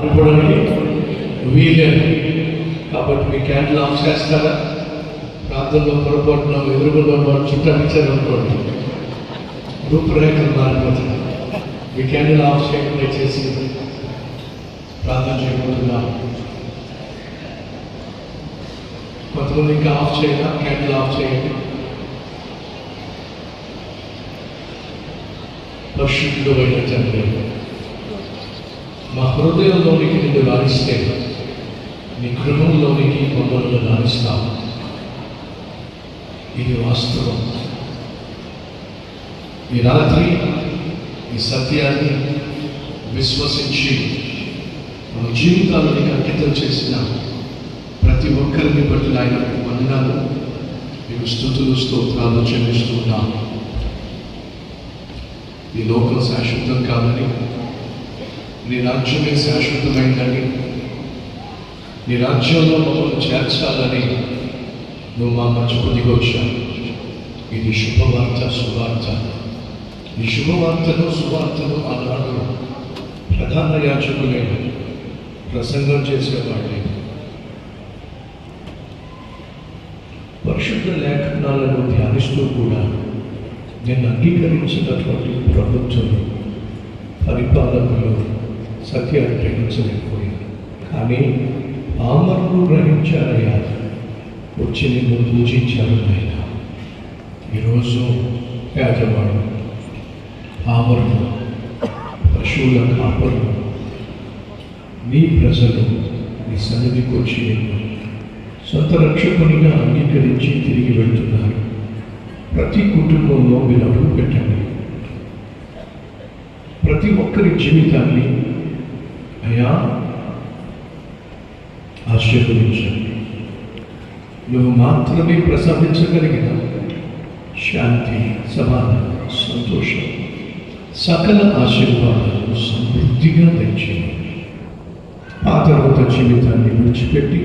అనుకోవడానికి వీలేదు కాబట్టి మీ క్యాండిల్ ఆఫ్ చేస్తారా? ప్రాంతంలో పొరపాటున ఎదురుగులో వాళ్ళు చుట్టాలిచ్చారు అనుకోండి. రూపురేఖలు మారిపోతాయి. మీ క్యాండిల్ ఆఫ్ చేయకుండా చేసి ప్రార్థన చేయబోతున్నాం కొంతమంది ఇంకా ఆఫ్ చేయగా క్యాండిల్ ఆఫ్ చేయండి. పరిశుద్ధుడు అయిన తండ్రి. మా హృదయంలోనికి నిన్ను రాణిస్తే నీ గృహంలోనికి మమ్మల్ని రాణిస్తావు. ఇది వాస్తవం. ఈ రాత్రి ఈ సత్యాన్ని విశ్వసించి మన జీవితాలని అంకితం చేసిన ప్రతి ఒక్కరిని బట్టి ఆయన వందనాలు. మీకు స్థుతులు స్తోత్రాలు చెల్లిస్తున్నాను. ఈ లోకం శాశ్వతం కాదని నీ రాజ్యమే శాశ్వతమైందని నీ రాజ్యంలో మమ్మల్ని చేర్చాలని నువ్వు మా మధ్య పొందికొచ్చావు ఇది శుభవార్త శుభార్త ఈ శుభవార్తను సువార్తను ఆనాడు ప్రధాన యాచకులే ప్రసంగం చేసేవాళ్ళే. పరిశుద్ధ లేఖనాలను ధ్యానిస్తూ కూడా నేను అంగీకరించినటువంటి ప్రభుత్వం పరిపాలకులు సత్యాన్ని గ్రహించలేకపోయారు కానీ ఆమరులు గ్రహించారయ్యా వచ్చి నిన్ను పూజించారు ఆయన ఈరోజు పేదవాడు ఆమరులు పశువుల కాపరులు నీ ప్రజలు నీ సన్నిధికి వచ్చి సొంత రక్షకునిగా అంగీకరించి తిరిగి వెళ్తున్నారు. ప్రతి కుటుంబంలో మీరు అడుగు పెట్టండి ప్రతి ఒక్కరి జీవితాన్ని అయ్యా ఆశీర్వదించండి నువ్వు మాత్రమే ప్రసాదించగలిగిన శాంతి సమాధానం సంతోషం సకల ఆశీర్వాదాలు సమృద్ధిగా తెచ్చేయండి ఆ తర్వాత జీవితాన్ని విడిచిపెట్టి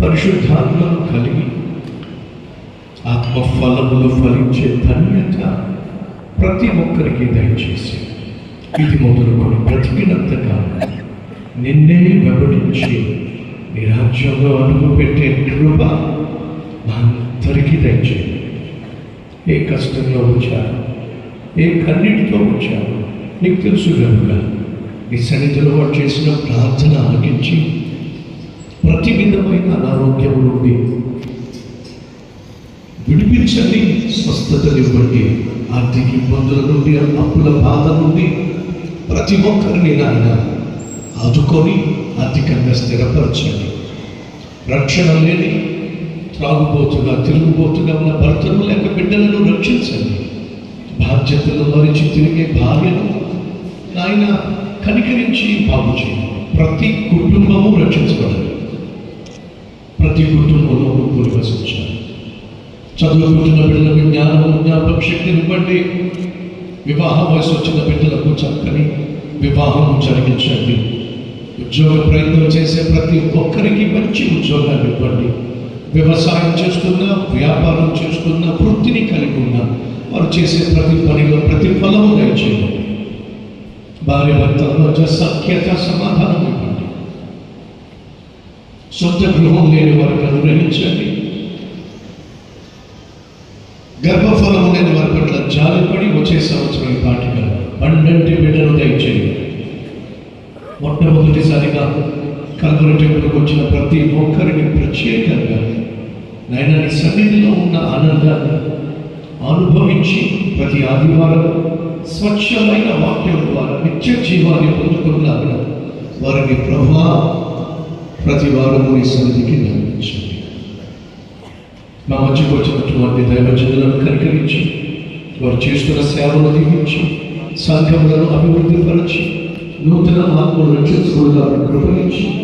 పరిశుద్ధాత్మను కలిగి ఆత్మ ఫలములు ఫలించే ధన్యత ప్రతి ఒక్కరికి దయచేసి ఇది మొదలుకొని బ్రతికినంత కాలం నిన్నే వెంబడించి నీ రాజ్యంలో అడుగు పెట్టే కృప మా అందరికీ దయచేయండి ఏ కష్టంలో వచ్చారు ఏ కన్నిటితో వచ్చారు నీకు తెలుసు కనుక నీ సన్నిధిలో వాడు చేసిన ప్రార్థన ఆగించి ప్రతి విధమైన అనారోగ్యం నుండి విడిపించండి స్వస్థతనివ్వండి. ఆర్థిక ఇబ్బందుల నుండి అప్పుల బాధ నుండి ప్రతి ఒక్కరిని నాయన ఆదుకొని ఆర్థికంగా స్థిరపరచండి. రక్షణ లేని త్రాగుబోతుగా తిరుగుబోతుగా ఉన్న భర్తను లేక బిడ్డలను రక్షించండి. బాధ్యతలు మరిచి తిరిగే భార్యను నాయన కనికరించి బాగు చేయండి. ప్రతి కుటుంబము రక్షించబడాలి. ప్రతి కుటుంబంలో నువ్వు నివసించాలి చదువుకుంటున్న బిడ్డలకు జ్ఞానము జ్ఞాపక శక్తిని బట్టి వివాహ వయసు వచ్చిన బిడ్డలకు చక్కని వివాహం జరిగించండి. ఉద్యోగ ప్రయత్నం చేసే ప్రతి ఒక్కరికి మంచి ఉద్యోగాన్ని ఇవ్వండి. వ్యవసాయం చేస్తున్న వ్యాపారం చేస్తున్న వృత్తిని కలిగి ఉన్న వారు చేసే ప్రతి పనిలో ప్రతి ఫలము దయచేయండి. భార్య భర్తల మధ్య సఖ్యత సమాధానం ఇవ్వండి. సొంత గృహం లేని వారికి అనుగ్రహించండి. గర్భఫ జాలిపడి వచ్చే సంవత్సరం పాటిగా పండంటి బిడ్డను దయచేయండి మొట్టమొదటిసారిగా కల్వరి టెంపుల్కి వచ్చిన ప్రతి ఒక్కరిని ప్రత్యేకంగా నాయన నీ సన్నిధిలో ఉన్న ఆనందాన్ని అనుభవించి ప్రతి ఆదివారం స్వచ్ఛమైన వాక్యం ద్వారా నిత్య జీవాన్ని పొందుకున్నాను వారిని ప్రభా ప్రతి వారము నీ సన్నిధికి నడిపించండి. మా మధ్యకు వచ్చినటువంటి దైవజనులను కనికరించి వారు చేస్తున్న సేవలు దీవించి సంఘములను అభివృద్ధిపరచి నూతన ఆత్మలు రక్షించుకోవడానికి కృపణించి